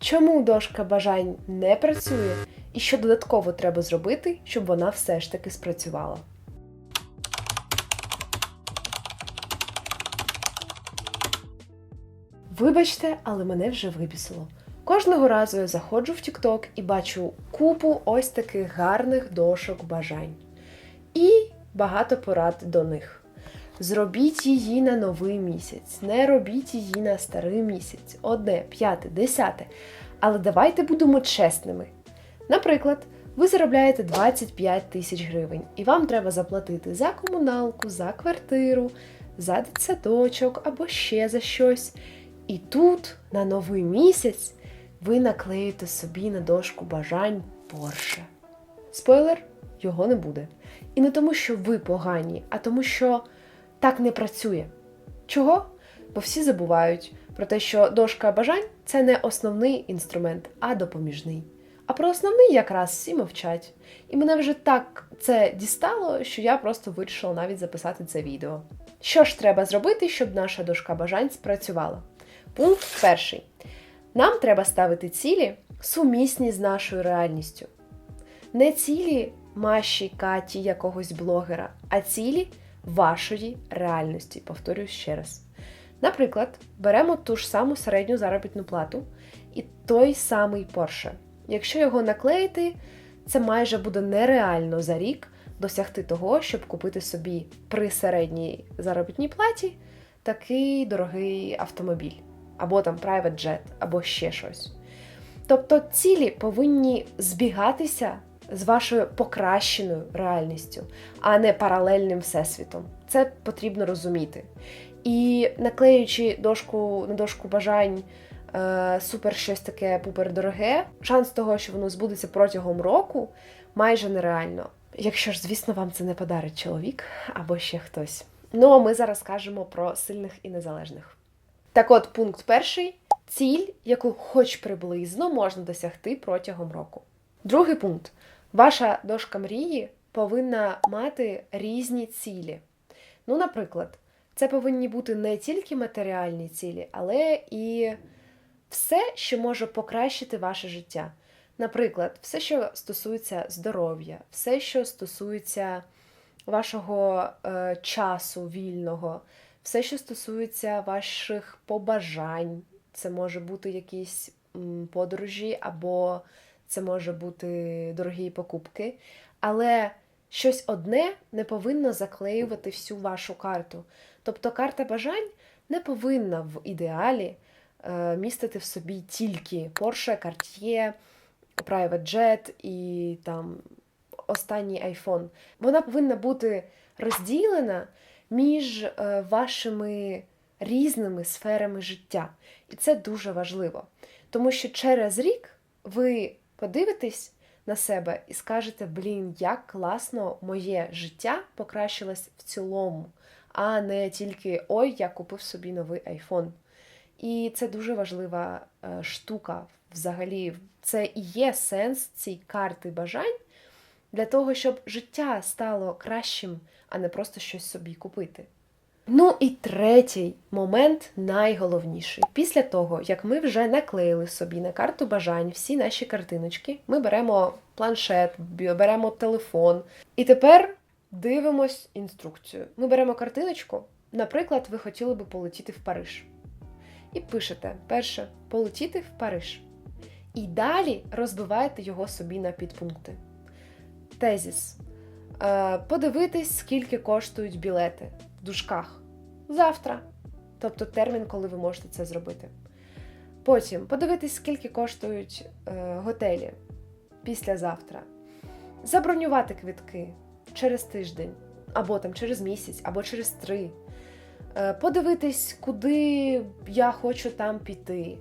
чому дошка бажань не працює, і що додатково треба зробити, щоб вона все ж таки спрацювала. Вибачте, але мене вже вибісило. Кожного разу я заходжу в TikTok і бачу купу ось таких гарних дошок бажань. І багато порад до них. Зробіть її на новий місяць, не робіть її на старий місяць, одне, п'яте, десяте. Але давайте будемо чесними. Наприклад, ви заробляєте 25 тисяч гривень, і вам треба заплатити за комуналку, за квартиру, за дитсадочок або ще за щось. І тут на новий місяць ви наклеїте собі на дошку бажань Порше. Спойлер, його не буде. І не тому, що ви погані, а тому, що так не працює. Чого? Бо всі забувають про те, що дошка бажань це не основний інструмент, а допоміжний. А про основний якраз всі мовчать. І мене вже так це дістало, що я просто вирішила навіть записати це відео. Що ж треба зробити, щоб наша дошка бажань спрацювала? Пункт перший. Нам треба ставити цілі, сумісні з нашою реальністю. Не цілі Маші, Каті, якогось блогера, а цілі вашої реальності. Повторюю ще раз. Наприклад, беремо ту ж саму середню заробітну плату і той самий Порше. Якщо його наклеїти, це майже буде нереально за рік досягти того, щоб купити собі при середній заробітній платі такий дорогий автомобіль, або там private jet, або ще щось. Тобто цілі повинні збігатися з вашою покращеною реальністю, а не паралельним всесвітом. Це потрібно розуміти. І наклеюючи дошку на дошку бажань е, супер щось таке пупер дороге, шанс того, що воно збудеться протягом року, майже нереально. Якщо ж, звісно, вам це не подарить чоловік або ще хтось. Ну а ми зараз кажемо про сильних і незалежних. Так от, пункт перший ціль, яку хоч приблизно можна досягти протягом року. Другий пункт. Ваша дошка мрії повинна мати різні цілі. Ну, наприклад, це повинні бути не тільки матеріальні цілі, але і все, що може покращити ваше життя. Наприклад, все, що стосується здоров'я, все, що стосується вашого е, часу вільного, все, що стосується ваших побажань, це може бути якісь м, подорожі, або це може бути дорогі покупки. Але щось одне не повинно заклеювати всю вашу карту. Тобто карта бажань не повинна в ідеалі е, містити в собі тільки Porsche, Cartier, Private Jet і там останній iPhone. Вона повинна бути розділена між е, вашими різними сферами життя. І це дуже важливо. Тому що через рік ви подивитесь на себе і скажете: блін, як класно моє життя покращилось в цілому, а не тільки ой, я купив собі новий iPhone. І це дуже важлива е, штука. Взагалі, це і є сенс цієї карти бажань для того, щоб життя стало кращим, а не просто щось собі купити. Ну і третій момент найголовніший. Після того, як ми вже наклеїли собі на карту бажань всі наші картиночки, ми беремо планшет, беремо телефон. І тепер дивимось інструкцію. Ми беремо картиночку. Наприклад, ви хотіли би полетіти в Париж. І пишете: перше полетіти в Париж. І далі розбиваєте його собі на підпункти. Тезіс. Е, Подивитись, скільки коштують білети в дужках. Завтра. Тобто термін, коли ви можете це зробити. Потім подивитись, скільки коштують е, готелі післязавтра. Забронювати квитки через тиждень, або там через місяць, або через три. Е, подивитись, куди я хочу там піти.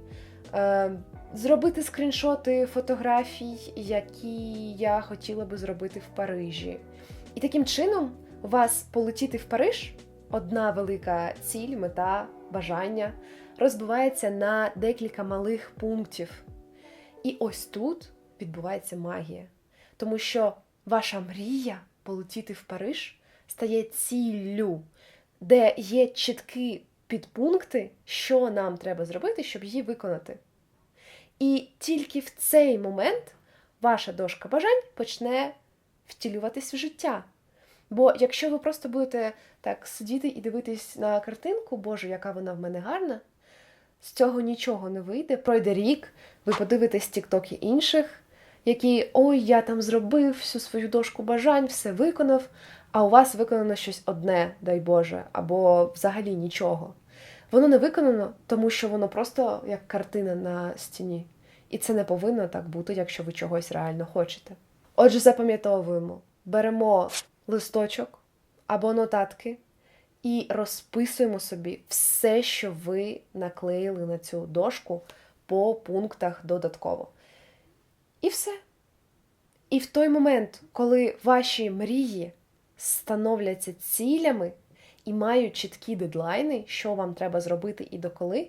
Е, зробити скріншоти фотографій, які я хотіла би зробити в Парижі. І таким чином вас полетіти в Париж одна велика ціль, мета, бажання розбивається на декілька малих пунктів. І ось тут відбувається магія. Тому що ваша мрія полетіти в Париж стає ціллю, де є чіткі підпункти, що нам треба зробити, щоб її виконати. І тільки в цей момент ваша дошка бажань почне втілюватись в життя. Бо якщо ви просто будете так сидіти і дивитись на картинку, Боже, яка вона в мене гарна, з цього нічого не вийде. Пройде рік, ви подивитесь тіктоки інших, які ой, я там зробив всю свою дошку бажань, все виконав, а у вас виконано щось одне, дай Боже, або взагалі нічого. Воно не виконано, тому що воно просто як картина на стіні. І це не повинно так бути, якщо ви чогось реально хочете. Отже, запам'ятовуємо, беремо листочок або нотатки і розписуємо собі все, що ви наклеїли на цю дошку по пунктах додатково. І все. І в той момент, коли ваші мрії становляться цілями і мають чіткі дедлайни, що вам треба зробити і доколи,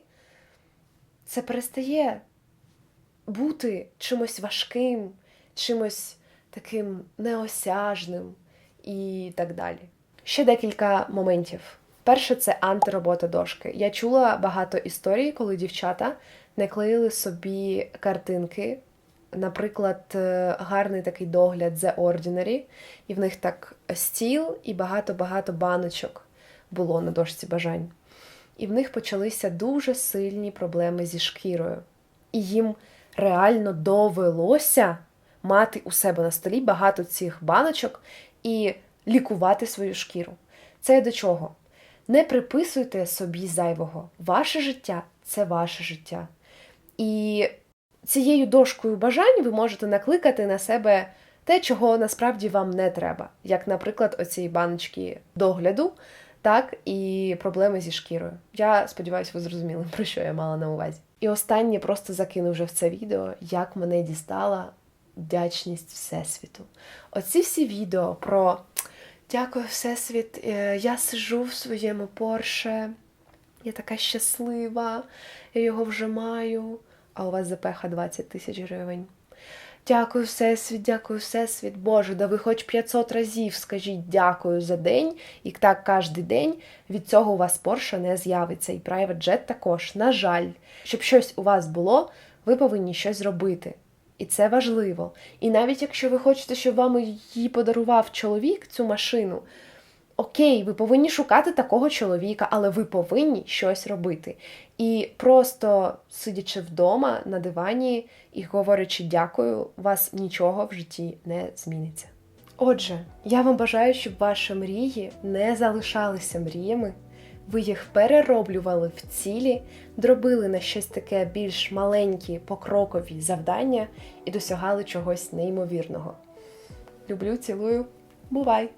це перестає бути чимось важким, чимось таким неосяжним і так далі. Ще декілька моментів. Перше, це антиробота дошки. Я чула багато історій, коли дівчата не клеїли собі картинки. Наприклад, е, гарний такий догляд The Ordinary, і в них так стіл і багато-багато баночок було на дошці бажань. І в них почалися дуже сильні проблеми зі шкірою. І їм реально довелося мати у себе на столі багато цих баночок і лікувати свою шкіру. Це до чого? Не приписуйте собі зайвого. Ваше життя це ваше життя. І цією дошкою бажань ви можете накликати на себе те, чого насправді вам не треба, як, наприклад, оці баночки догляду, так і проблеми зі шкірою. Я сподіваюся, ви зрозуміли, про що я мала на увазі. І останнє просто закину вже в це відео, як мене дістала вдячність Всесвіту. Оці всі відео про дякую, Всесвіт, е, я сижу в своєму Порше, я така щаслива, я його вже маю, а у вас запеха 20 тисяч гривень. Дякую, Всесвіт, дякую, Всесвіт. Боже, да ви хоч 500 разів скажіть дякую за день, і так кожен день від цього у вас Порше не з'явиться. І Private Jet також. На жаль, щоб щось у вас було, ви повинні щось зробити. І це важливо. І навіть якщо ви хочете, щоб вам її подарував чоловік, цю машину, окей, ви повинні шукати такого чоловіка, але ви повинні щось робити. І просто сидячи вдома на дивані і говорячи дякую, у вас нічого в житті не зміниться. Отже, я вам бажаю, щоб ваші мрії не залишалися мріями. Ви їх перероблювали в цілі, дробили на щось таке більш маленькі покрокові завдання і досягали чогось неймовірного. Люблю, цілую, бувай!